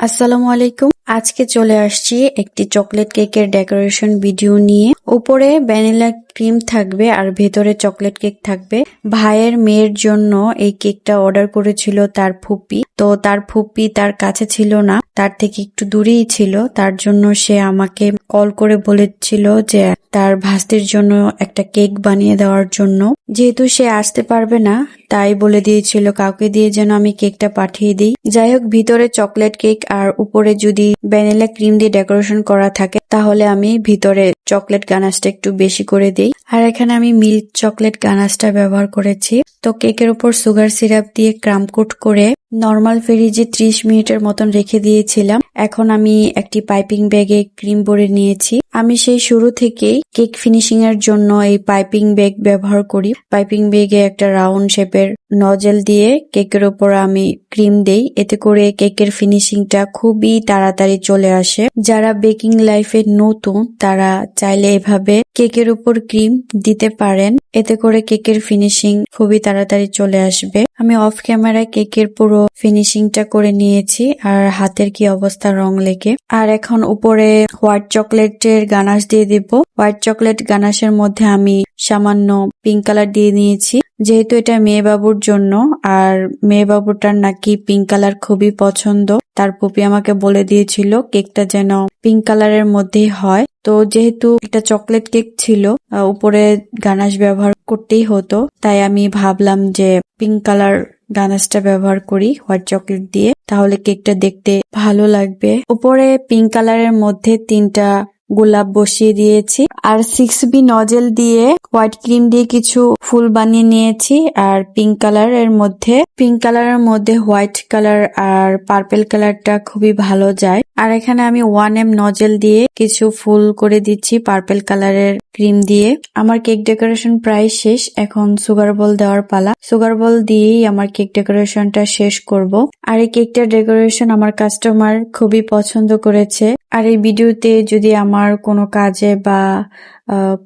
আসসালামু আলাইকুম। আজকে চলে আসছি একটি চকলেট কেকের ডেকোরেশন ভিডিও নিয়ে। উপরে ভ্যানিলা ক্রিম থাকবে আর ভেতরে চকলেট কেক থাকবে। ভাইয়ের মেয়ের জন্য এই কেকটা অর্ডার করেছিল তার ফুপি। তো তার ফুপি তার কাছে ছিল না, তার থেকে একটু দূরেই ছিল। তার জন্য সে আমাকে কল করে বলেছিল যে তার ভাস্তির জন্য একটা কেক বানিয়ে দেওয়ার জন্য। যেহেতু সে আসতে পারবে না, তাই বলে দিয়েছিল কাউকে দিয়ে যেন আমি কেকটা পাঠিয়ে দিই। যাই হোক, ভিতরে চকলেট কেক আর উপরে যদি ভ্যানিলা ক্রিম দিয়ে ডেকোরেশন করা থাকে তাহলে আমি ভিতরে চকলেট গানাশটা একটু বেশি করে দিই। আর এখানে আমি মিল্ক চকলেট গানাশটা ব্যবহার করেছি। তো কেকের উপর সুগার সিরাপ দিয়ে ক্রাম কোট করে নর্মাল ফ্রিজে ত্রিশ মিনিটের মতন রেখে দিয়েছিলাম। এখন আমি একটি পাইপিং ব্যাগে ক্রিম ভরে নিয়েছি। আমি সেই শুরু থেকেই কেক ফিনিশিং এর জন্য এই পাইপিং ব্যাগ ব্যবহার করি। পাইপিং ব্যাগে একটা রাউন্ড শেপের নজেল দিয়ে কেকের উপর আমি ক্রিম দেই। এতে করে কেকের ফিনিশিংটা খুবই তাড়াতাড়ি চলে আসে। যারা বেকিং লাইফে নতুন, তারা চাইলে এভাবে কেকের উপর ক্রিম দিতে পারেন। এতে করে কেকের ফিনিশিং খুবই তাড়াতাড়ি চলে আসবে। আমি অফ ক্যামেরায় কেকের পুরো ফিনিশিংটা করে নিয়েছি, আর হাতের কি অবস্থা রং লেগে আর এখন উপরে হোয়াইট চকলেটের গানাশ দিয়ে দিব। হোয়াইট চকলেট গানাশের মধ্যে আমি সামান্য পিঙ্ক কালার দিয়ে নিয়েছি। যেহেতু এটা মেয়ে বাবুর জন্য, আর মেয়ে বাবুটার নাকি পিঙ্ক কালার খুবই পছন্দ, তার পুপি আমাকে বলে দিয়েছিল, কেকটা যেন পিঙ্ক কালারের মধ্যে হয়। তো যেহেতু এটা চকলেট কেক ছিল উপরে গানাশ ব্যবহার করতেই হতো। তাই আমি ভাবলাম যে পিঙ্ক কালার গানাশটা ব্যবহার করি হোয়াইট চকলেট দিয়ে। তাহলে কেকটা দেখতে ভালো লাগবে। উপরে পিঙ্ক কালারের মধ্যে তিনটা গোলাপ বসিয়ে দিয়েছি। আর সিক্স বি নজেল দিয়ে হোয়াইট ক্রিম দিয়ে কিছু ফুল বানিয়ে নিয়েছি আর পিঙ্ক কালারের মধ্যে। পিঙ্ক কালারের মধ্যে হোয়াইট কালার আর পার্পেল কালারটা খুবই ভালো যায়। আর এখানে আমি ওয়ান এম নজেল দিয়ে কিছু ফুল করে দিচ্ছি পার্পেল কালারের ক্রিম দিয়ে। আমার কেক ডেকোরেশন প্রায় শেষ, এখন সুগার বল দেওয়ার পালা। সুগার বল দিয়েই আমার কেক ডেকোরেশনটা শেষ করব। আর এই কেকটার ডেকোরেশন আমার কাস্টমার খুবই পছন্দ করেছে। আর এই ভিডিওতে যদি আমার কোনো কাজে বা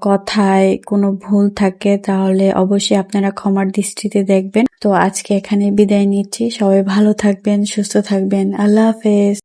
কথায় কোনো ভুল থাকে, তাহলে অবশ্যই আপনারা ক্ষমার দৃষ্টিতে দেখবেন। তো আজকে এখানে বিদায় নিচ্ছি। সবাই ভালো থাকবেন, সুস্থ থাকবেন। আল্লাহ হাফেজ।